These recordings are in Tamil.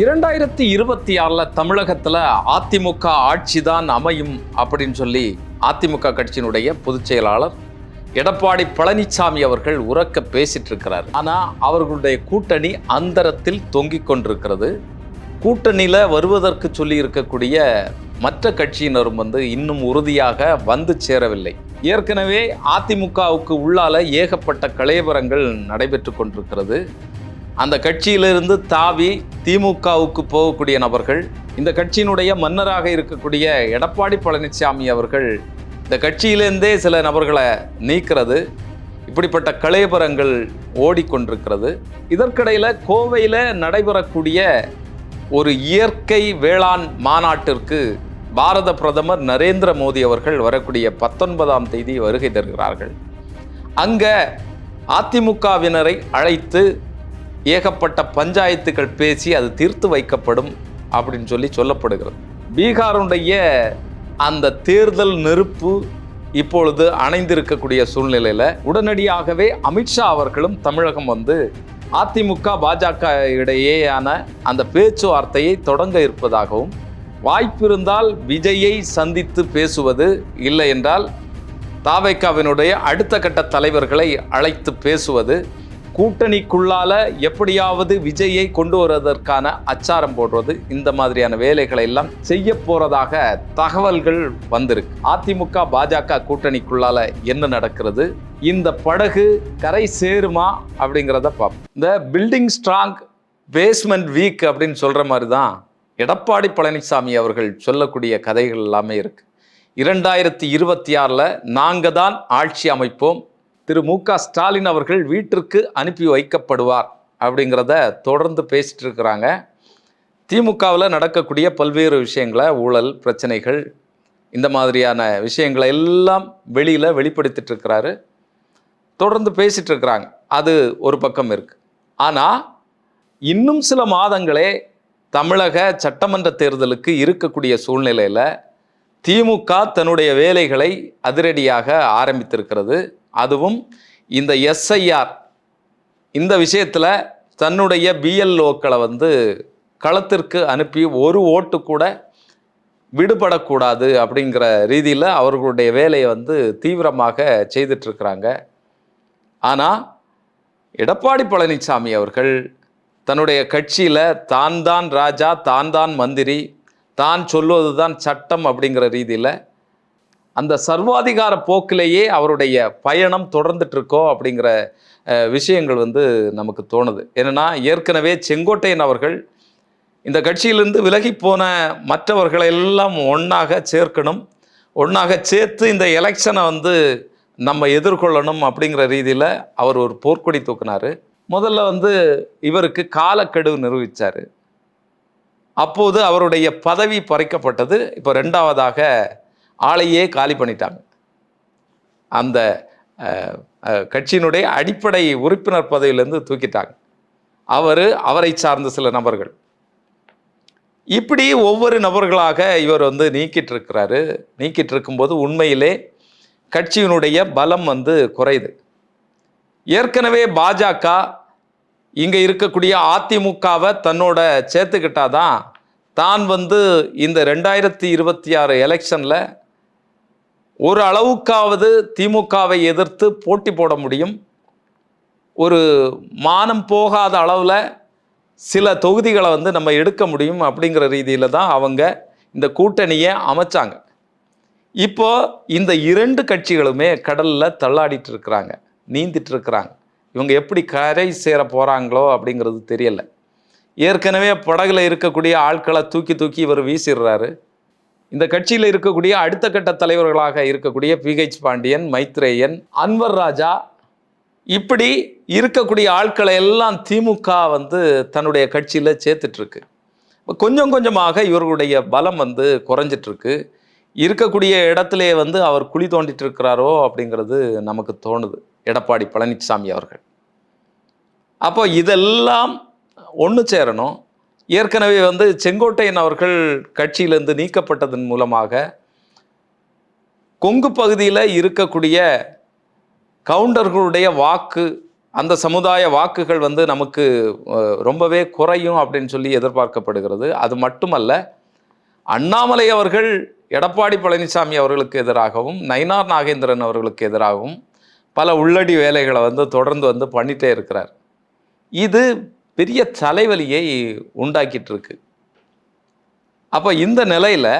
இரண்டாயிரத்தி இருபத்தி ஆறில் தமிழகத்தில் அதிமுக ஆட்சி தான் அமையும் அப்படின்னு சொல்லி அதிமுக கட்சியினுடைய பொதுச் செயலாளர் எடப்பாடி பழனிசாமி அவர்கள் உறக்க பேசிட்டு இருக்கிறார். ஆனால் அவர்களுடைய கூட்டணி அந்தரத்தில் தொங்கிக் கொண்டிருக்கிறது. கூட்டணியில் வருவதற்கு சொல்லி இருக்கக்கூடிய மற்ற கட்சியினரும் வந்து இன்னும் உறுதியாக வந்து சேரவில்லை. ஏற்கனவே அதிமுகவுக்கு உள்ளால ஏகப்பட்ட கலைவரங்கள் நடைபெற்று கொண்டிருக்கிறது. அந்த கட்சியிலிருந்து தாவி திமுகவுக்கு போகக்கூடிய நபர்கள் இந்த கட்சியினுடைய மன்னராக இருக்கக்கூடிய எடப்பாடி பழனிசாமி அவர்கள் இந்த கட்சியிலேருந்தே சில நபர்களை நீக்கிறது இப்படிப்பட்ட கலையபரங்கள் ஓடிக்கொண்டிருக்கிறது. இதற்கிடையில் கோவையில் நடைபெறக்கூடிய ஒரு இயற்கை வேளாண் மாநாட்டிற்கு பாரத பிரதமர் நரேந்திர மோடி அவர்கள் வரக்கூடிய பத்தொன்பதாம் தேதி வருகை தருகிறார்கள். அங்க அதிமுகவினரை அழைத்து ஏகப்பட்ட பஞ்சாயத்துக்கள் பேசி அது தீர்த்து வைக்கப்படும் அப்படின்னு சொல்லி சொல்லப்படுகிறது. பீகாருடைய அந்த தேர்தல் நெருப்பு இப்பொழுது அணைந்திருக்கக்கூடிய சூழ்நிலையில் உடனடியாகவே அமித்ஷா அவர்களும் தமிழகம் வந்து அதிமுக பாஜக இடையேயான அந்த பேச்சுவார்த்தையை தொடங்க இருப்பதாகவும் வாய்ப்பிருந்தால் விஜயை சந்தித்து பேசுவது இல்லை என்றால் தாவைக்காவினுடைய அடுத்த கட்ட தலைவர்களை அழைத்து பேசுவது கூட்டணிக்குள்ளால எப்படியாவது விஜயை கொண்டு வருவதற்கான அச்சாரம் போடுறது இந்த மாதிரியான வேலைகளை எல்லாம் செய்ய போறதாக தகவல்கள் வந்திருக்கு. அதிமுக பாஜக கூட்டணிக்குள்ளால என்ன நடக்கிறது இந்த படகு கரை சேருமா அப்படிங்கிறத பார்ப்போம். இந்த பில்டிங் ஸ்ட்ராங் பேஸ்மெண்ட் வீக் அப்படின்னு சொல்ற மாதிரி தான் எடப்பாடி பழனிசாமி அவர்கள் சொல்லக்கூடிய கதைகள் எல்லாமே இருக்கு. இரண்டாயிரத்தி இருபத்தி ஆறில் நாங்கள் தான் ஆட்சி அமைப்போம் திரு மு க ஸ்டாலின் அவர்கள் வீட்டிற்கு அனுப்பி வைக்கப்படுவார் அப்படிங்கிறத தொடர்ந்து பேசிட்டு இருக்கிறாங்க. திமுகவில் நடக்கக்கூடிய பல்வேறு விஷயங்களை ஊழல் பிரச்சனைகள் இந்த மாதிரியான விஷயங்களை எல்லாம் வெளியில் வெளிப்படுத்திட்டு இருக்கிறாரு. தொடர்ந்து பேசிட்டு இருக்கிறாங்க. அது ஒரு பக்கம் இருக்கு. ஆனால் இன்னும் சில மாதங்களே தமிழக சட்டமன்ற தேர்தலுக்கு இருக்கக்கூடிய சூழ்நிலையில் திமுக தன்னுடைய வேலைகளை அதிரடியாக ஆரம்பித்திருக்கிறது. அதுவும் இந்த எஸ்ஐஆர் இந்த விஷயத்தில் தன்னுடைய பிஎல்ஓக்களை வந்து களத்திற்கு அனுப்பி ஒரு ஓட்டு கூட விடுபடக்கூடாது அப்படிங்கிற ரீதியில் அவர்களுடைய வேலையை வந்து தீவிரமாக செய்துட்ருக்கிறாங்க ஆனால் எடப்பாடி பழனிசாமி அவர்கள் தன்னுடைய கட்சியில் தான் தான் ராஜா தான் தான் மந்திரி தான் சொல்வது தான் சட்டம் அப்படிங்கிற ரீதியில் அந்த சர்வாதிகார போக்கிலேயே அவருடைய பயணம் தொடர்ந்துட்டு இருக்கோ அப்படிங்கிற விஷயங்கள் வந்து நமக்கு தோணுது. என்னன்னா ஏற்கனவே செங்கோட்டையன் அவர்கள் இந்த கட்சியிலிருந்து விலகி போன மற்றவர்களை எல்லாம் ஒன்றாக சேர்க்கணும் ஒன்றாக சேர்த்து இந்த எலெக்ஷனை வந்து நம்ம எதிர்கொள்ளணும் அப்படிங்கிற ரீதியில் அவர் ஒரு போர்க்கொடி தூக்குனாரு. முதல்ல வந்து இவருக்கு காலக்கெடு நிரூபித்தார் அப்போது அவருடைய பதவி பறிக்கப்பட்டது. இப்போ ரெண்டாவதாக ஆளையே காலி பண்ணிட்டாங்க. அந்த கட்சியினுடைய அடிப்படை உறுப்பினர் பதவியிலேருந்து தூக்கிட்டாங்க. அவர் அவரை சார்ந்த சில நபர்கள். இப்படி ஒவ்வொரு நபர்களாக இவர் வந்து நீக்கிட்டு இருக்கிறாரு நீக்கிட்டு இருக்கும்போது உண்மையிலே கட்சியினுடைய பலம் வந்து குறையுது. ஏற்கனவே பாஜக இங்கே இருக்கக்கூடிய அதிமுகவை தன்னோட சேர்த்துக்கிட்டாதான் தான் வந்து இந்த ரெண்டாயிரத்தி இருபத்தி ஆறு எலெக்ஷனில் ஒரு அளவுக்காவது திமுகவை எதிர்த்து போட்டி போட முடியும். ஒரு மானம் போகாத அளவில் சில தொகுதிகளை வந்து நம்ம எடுக்க முடியும் அப்படிங்கிற ரீதியில் தான் அவங்க இந்த கூட்டணியை அமைச்சாங்க. இப்போ இந்த இரண்டு கட்சிகளுமே கடலில் தள்ளாடிட்டு இருக்கிறாங்க நீந்திட்டு இருக்கிறாங்க. இவங்க எப்படி கரை சேர போகிறாங்களோ அப்படிங்கிறது தெரியல. ஏற்கனவே படகுல இருக்கக்கூடிய ஆட்களை தூக்கி தூக்கி இவர் வீசிடுறாரு. இந்த கட்சியில் இருக்கக்கூடிய அடுத்த கட்ட தலைவர்களாக இருக்கக்கூடிய பிஹெச் பாண்டியன் மைத்ரேயன் அன்வர் ராஜா இப்படி இருக்கக்கூடிய ஆட்களை எல்லாம் திமுக வந்து தன்னுடைய கட்சியில் சேர்த்துட்ருக்கு கொஞ்சம் கொஞ்சமாக இவர்களுடைய பலம் வந்து குறைஞ்சிட்ருக்கு இருக்கக்கூடிய இடத்திலே வந்து அவர் குழி தோண்டிட்டு இருக்கிறாரோ அப்படிங்கிறது நமக்கு தோணுது. எடப்பாடி பழனிசாமி அவர்கள். அப்போ இதெல்லாம் ஒன்று சேரணும். ஏற்கனவே வந்து செங்கோட்டையன் அவர்கள் கட்சியிலிருந்து நீக்கப்பட்டதன் மூலமாக கொங்கு பகுதியில் இருக்கக்கூடிய கவுண்டர்களுடைய வாக்கு அந்த சமுதாய வாக்குகள் வந்து நமக்கு ரொம்பவே குறையும் அப்படின்னு சொல்லி எதிர்பார்க்கப்படுகிறது. அது மட்டுமல்ல அண்ணாமலை அவர்கள் எடப்பாடி பழனிசாமி அவர்களுக்கு எதிராகவும் நயினார் நாகேந்திரன் அவர்களுக்கு எதிராகவும் பல உள்ளடி வேலைகளை வந்து தொடர்ந்து வந்து பண்ணிட்டே இருக்கிறார். இது பெரிய தலைவலியை உண்டாக்கிட்டு இருக்கு அப்போ இந்த நிலையில்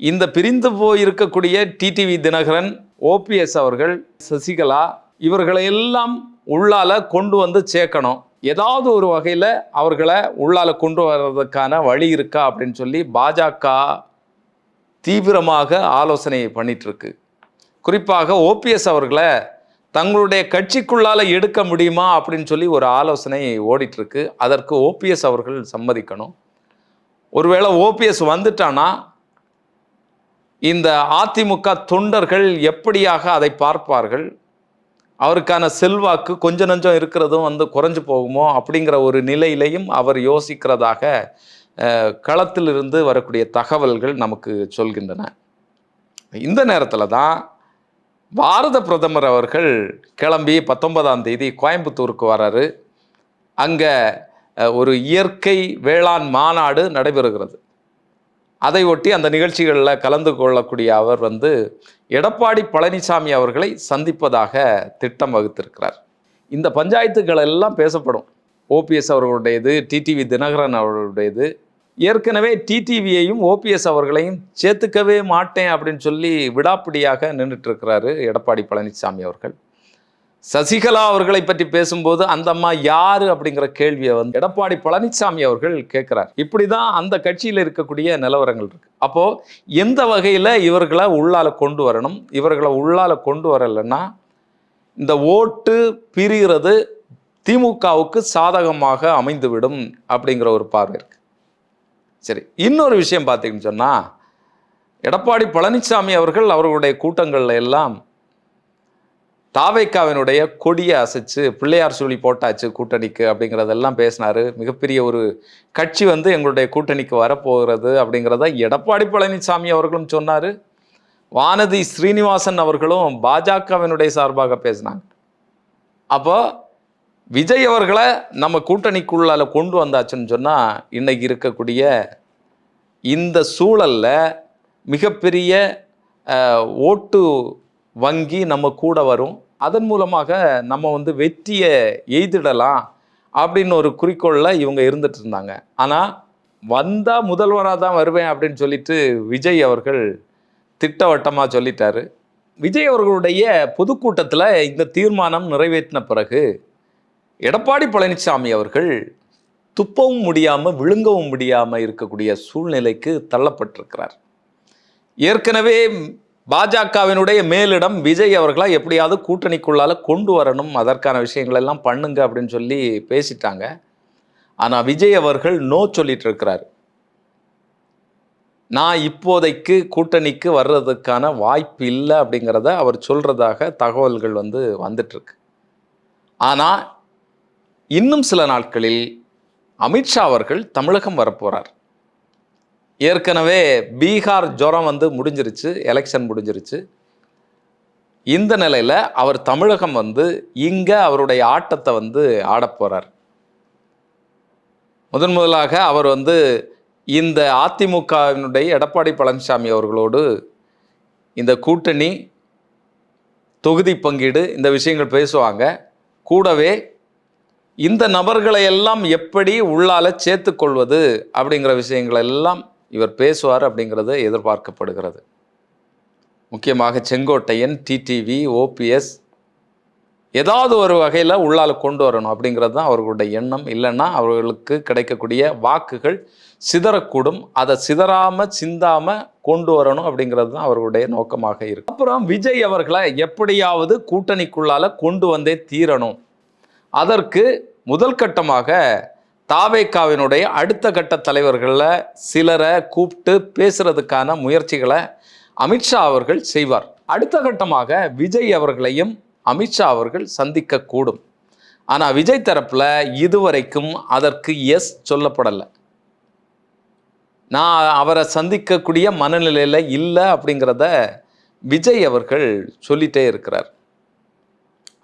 இந்த பிரிந்து போயிருக்கக்கூடிய டிடிவி தினகரன் ஓபிஎஸ் அவர்கள் சசிகலா இவர்களை எல்லாம் உள்ளால கொண்டு வந்து சேர்க்கணும். ஏதாவது ஒரு வகையில் அவர்களை உள்ளால கொண்டு வர்றதுக்கான வழி இருக்கா அப்படின்னு சொல்லி பாஜக தீவிரமாக ஆலோசனை பண்ணிகிட்ருக்கு குறிப்பாக ஓபிஎஸ் அவர்களை தங்களுடைய கட்சிக்குள்ளால எடுக்க முடியுமா அப்படின்னு சொல்லி ஒரு ஆலோசனை ஓடிட்டு இருக்கு அதற்கு ஓபிஎஸ் அவர்கள் சம்மதிக்கணும். ஒருவேளை ஓபிஎஸ் வந்துட்டானா இந்த அதிமுக தொண்டர்கள் எப்படியாக அதை பார்ப்பார்கள்? அவருக்கான செல்வாக்கு கொஞ்ச நஞ்சம் இருக்கிறதும் வந்து குறைஞ்சு போகுமோ அப்படிங்கிற ஒரு நிலையிலையும் அவர் யோசிக்கிறதாக களத்திலிருந்து வரக்கூடிய தகவல்கள் நமக்கு சொல்கின்றன. இந்த நேரத்தில் தான் பாரத பிரதமர் அவர்கள் கிளம்பி பத்தொன்பதாம் தேதி கோயம்புத்தூருக்கு வராரு. அங்கே ஒரு இயற்கை வேளாண் மாநாடு நடைபெறுகிறது. அதை ஒட்டி அந்த நிகழ்ச்சிகளில் கலந்து கொள்ளக்கூடிய அவர் வந்து எடப்பாடி பழனிசாமி அவர்களை சந்திப்பதாக திட்டம் வகுத்திருக்கிறார். இந்த பஞ்சாயத்துக்கள் எல்லாம் பேசப்படும். ஓபிஎஸ் அவர்களுடையது டிடிவி தினகரன் அவர்களுடையது ஏற்கனவே டிடிவியையும் ஓபிஎஸ் அவர்களையும் சேர்த்துக்கவே மாட்டேன் அப்படின்னு சொல்லி விடாப்பிடியாக நின்றுட்டுருக்கிறாரு எடப்பாடி பழனிசாமி அவர்கள். சசிகலா அவர்களை பற்றி பேசும்போது அந்த அம்மா யாரு அப்படிங்கிற கேள்வியை வந்து எடப்பாடி பழனிசாமி அவர்கள் கேட்குறார். இப்படி தான் அந்த கட்சியில் இருக்கக்கூடிய நிலவரங்கள் இருக்கு. அப்போது எந்த வகையில் இவர்களை உள்ளால கொண்டு வரணும்? இவர்களை உள்ளால் கொண்டு வரலைன்னா இந்த ஓட்டு பிரிகிறது திமுகவுக்கு சாதகமாக அமைந்துவிடும் அப்படிங்கிற ஒரு பார்வை இருக்குது சரி இன்னொரு விஷயம் பார்த்தீங்கன்னு சொன்னால் எடப்பாடி பழனிசாமி அவர்கள் அவர்களுடைய கூட்டங்களில் எல்லாம் தாவைக்காவினுடைய கொடியை அசைச்சு பிள்ளையார் சூழி போட்டாச்சு கூட்டணிக்கு அப்படிங்கிறதெல்லாம் பேசினாரு. மிகப்பெரிய ஒரு கட்சி வந்து எங்களுடைய கூட்டணிக்கு வரப்போகிறது அப்படிங்கிறத எடப்பாடி பழனிசாமி அவர்களும் சொன்னார். வானதி ஸ்ரீனிவாசன் அவர்களும் பாஜகவினுடைய சார்பாக பேசினாங்க. அப்போ விஜய் அவர்களை நம்ம கூட்டணிக்குள்ளால கொண்டு வந்தாச்சுன்னு சொன்னால் இன்னைக்கு இருக்கக்கூடிய இந்த சூழலில் மிகப்பெரிய ஓட்டு வங்கி நம்ம கூட வரும். அதன் மூலமாக நம்ம வந்து வெற்றியை எய்திடலாம் அப்படின்னு ஒரு குறிக்கோளில் இவங்க இருந்துட்டு இருந்தாங்க. ஆனால் வந்தால் முதல்வராக தான் வருவேன் அப்படின்னு சொல்லிட்டு விஜய் அவர்கள் திட்டவட்டமாக சொல்லிட்டாரு. விஜய் அவர்களுடைய பொதுக்கூட்டத்தில் இந்த தீர்மானம் நிறைவேற்றின பிறகு எடப்பாடி பழனிசாமி அவர்கள் துப்பவும் முடியாமல் விழுங்கவும் முடியாமல் இருக்கக்கூடிய சூழ்நிலைக்கு தள்ளப்பட்டிருக்கிறார். ஏற்கனவே பாஜகவினுடைய மேலிடம் விஜய் அவர்களை எப்படியாவது கூட்டணிக்குள்ளால் கொண்டு வரணும் அதற்கான விஷயங்கள் எல்லாம் பண்ணுங்க அப்படின்னு சொல்லி பேசிட்டாங்க. ஆனால் விஜய் அவர்கள் நோ சொல்லிட்டு இருக்கிறார். நான் இப்போதைக்கு கூட்டணிக்கு வர்றதுக்கான வாய்ப்பு இல்லை அப்படிங்கிறத அவர் சொல்றதாக தகவல்கள் வந்து வந்துட்டுருக்கு ஆனால் இன்னும் சில நாட்களில் அமித்ஷா அவர்கள் தமிழகம் வரப்போகிறார் ஏற்கனவே பீகார் ஜுரம் வந்து முடிஞ்சிருச்சு எலெக்ஷன் முடிஞ்சிருச்சு. இந்த நிலையில் அவர் தமிழகம் வந்து இங்கே அவருடைய ஆட்டத்தை வந்து ஆடப் போறார். முதன் முதலாக அவர் வந்து இந்த அதிமுகவினுடைய எடப்பாடி பழனிசாமி அவர்களோடு இந்த கூட்டணி தொகுதி பங்கீடு இந்த விஷயங்கள் பேசுவாங்க. கூடவே இந்த நபர்களை எல்லாம் எப்படி உள்ளால சேர்த்துக்கொள்வது அப்படிங்கிற விஷயங்களை எல்லாம் இவர் பேசுவார் அப்படிங்கிறது எதிர்பார்க்கப்படுகிறது. முக்கியமாக செங்கோட்டையன் டிடிவி ஓபிஎஸ் ஏதாவது ஒரு வகையில் உள்ளால் கொண்டு வரணும் அப்படிங்கிறது தான் அவர்களுடைய எண்ணம். இல்லைன்னா அவர்களுக்கு கிடைக்கக்கூடிய வாக்குகள் சிதறக்கூடும். அதை சிதறாமல் சிந்தாமல் கொண்டு வரணும் அப்படிங்கிறது தான் அவர்களுடைய நோக்கமாக இருக்கும். அப்புறம் விஜய் அவர்களை எப்படியாவது கூட்டணிக்குள்ளால கொண்டு வந்தே தீரணும். அதற்கு முதல் கட்டமாக தாவேக்காவினுடைய அடுத்த கட்ட தலைவர்களில் சிலரை கூப்பிட்டு பேசுறதுக்கான முயற்சிகளை அமித்ஷா அவர்கள் செய்வார். அடுத்த கட்டமாக விஜய் அவர்களையும் அமித்ஷா அவர்கள் சந்திக்கக்கூடும். ஆனால் விஜய் தரப்பில் இதுவரைக்கும் அதற்கு எஸ் சொல்லப்படலை. நான் அவரை சந்திக்கக்கூடிய மனநிலையில் இல்லை அப்படிங்கிறத விஜய் அவர்கள் சொல்லிட்டே இருக்கிறார்.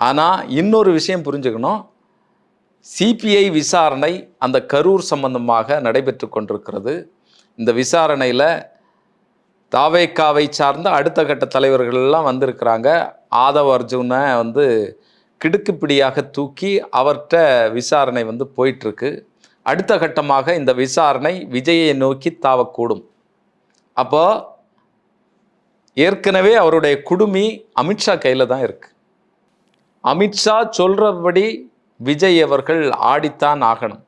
ஆனால் இன்னொரு விஷயம் புரிஞ்சுக்கணும். சிபிஐ விசாரணை அந்த கரூர் சம்பந்தமாக நடைபெற்று கொண்டிருக்கிறது. இந்த விசாரணையில் தாவேக்காவை சார்ந்த அடுத்த கட்ட தலைவர்கள்லாம் வந்திருக்கிறாங்க. ஆதவ அர்ஜுனை வந்து கிடுக்குப்பிடியாக தூக்கி அவர்கிட்ட விசாரணை வந்து போயிட்டுருக்கு. அடுத்த கட்டமாக இந்த விசாரணை விஜயை நோக்கி தாவக்கூடும். அப்போ ஏற்கனவே அவருடைய குடுமி அமித்ஷா கையில் தான் இருக்குது அமித்ஷா சொல்கிறபடி விஜய் அவர்கள் ஆடித்தான் ஆகணும்.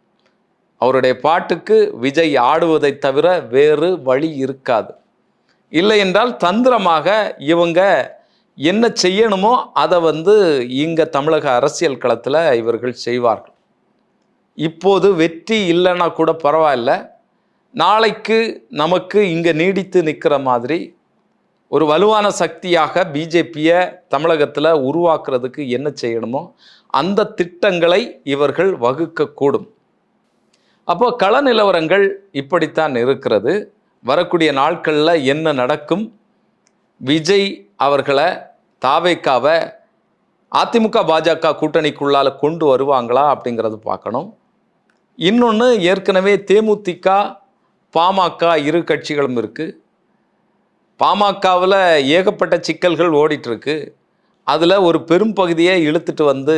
அவருடைய பாட்டுக்கு விஜய் ஆடுவதை தவிர வேறு வழி இருக்காது. இல்லை என்றால் தந்திரமாக இவங்க என்ன செய்யணுமோ அதை வந்து இங்கே தமிழக அரசியல் களத்தில் இவர்கள் செய்வார்கள். இப்போது வெற்றி இல்லைன்னா கூட பரவாயில்ல. நாளைக்கு நமக்கு இங்கே நீடித்து நிற்கிற மாதிரி ஒரு வலுவான சக்தியாக பிஜேபியை தமிழகத்தில் உருவாக்குறதுக்கு என்ன செய்யணுமோ அந்த திட்டங்களை இவர்கள் வகுக்கக்கூடும். அப்போ கள நிலவரங்கள் இப்படித்தான் இருக்கிறது. வரக்கூடிய நாட்களில் என்ன நடக்கும்? விஜய் அவர்களை தாவேக்காவை அதிமுக பாஜக கூட்டணிக்குள்ளால கொண்டு வருவாங்களா அப்படிங்கிறது பார்க்கணும். இன்னொன்று ஏற்கனவே தேமுதிக பாமக இரு கட்சிகளும் இருக்குது பாமகவில் ஏகப்பட்ட சிக்கல்கள் ஓடிட்டுருக்கு. அதில் ஒரு பெரும் பகுதியை இழுத்துட்டு வந்து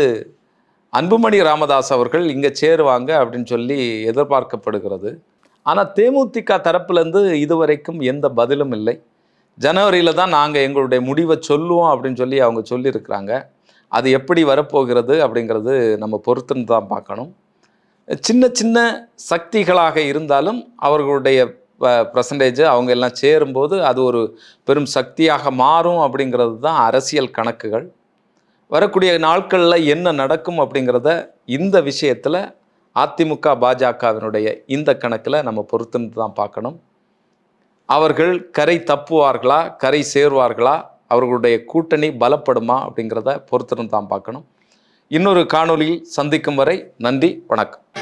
அன்புமணி ராமதாஸ் அவர்கள் இங்கே சேருவாங்க அப்படின்னு சொல்லி எதிர்பார்க்கப்படுகிறது. ஆனால் தேமுதிக தரப்புலேருந்து இதுவரைக்கும் எந்த பதிலும் இல்லை. ஜனவரியில் தான் நாங்கள் எங்களுடைய முடிவை சொல்லுவோம் அப்படின்னு சொல்லி அவங்க சொல்லியிருக்கிறாங்க. அது எப்படி வரப்போகிறது அப்படிங்கிறது நம்ம பொறுத்துன்னு தான் பார்க்கணும். சின்ன சின்ன சக்திகளாக இருந்தாலும் அவர்களுடைய பர்சன்டேஜ் அவங்க எல்லாம் சேரும்போது அது ஒரு பெரும் சக்தியாக மாறும் அப்படிங்கிறது தான் அரசியல் கணக்குகள். வரக்கூடிய நாட்களில் என்ன நடக்கும் அப்படிங்கிறத இந்த விஷயத்தில் அதிமுக பாஜகவினுடைய இந்த கணக்கில் நம்ம பொறுத்துன்னு தான் பார்க்கணும். அவர்கள் கரை தப்புவார்களா கரை சேருவார்களா அவர்களுடைய கூட்டணி பலப்படுமா அப்படிங்கிறத பொறுத்துன்னு தான் பார்க்கணும். இன்னொரு காணொலியில் சந்திக்கும் வரை நன்றி வணக்கம்.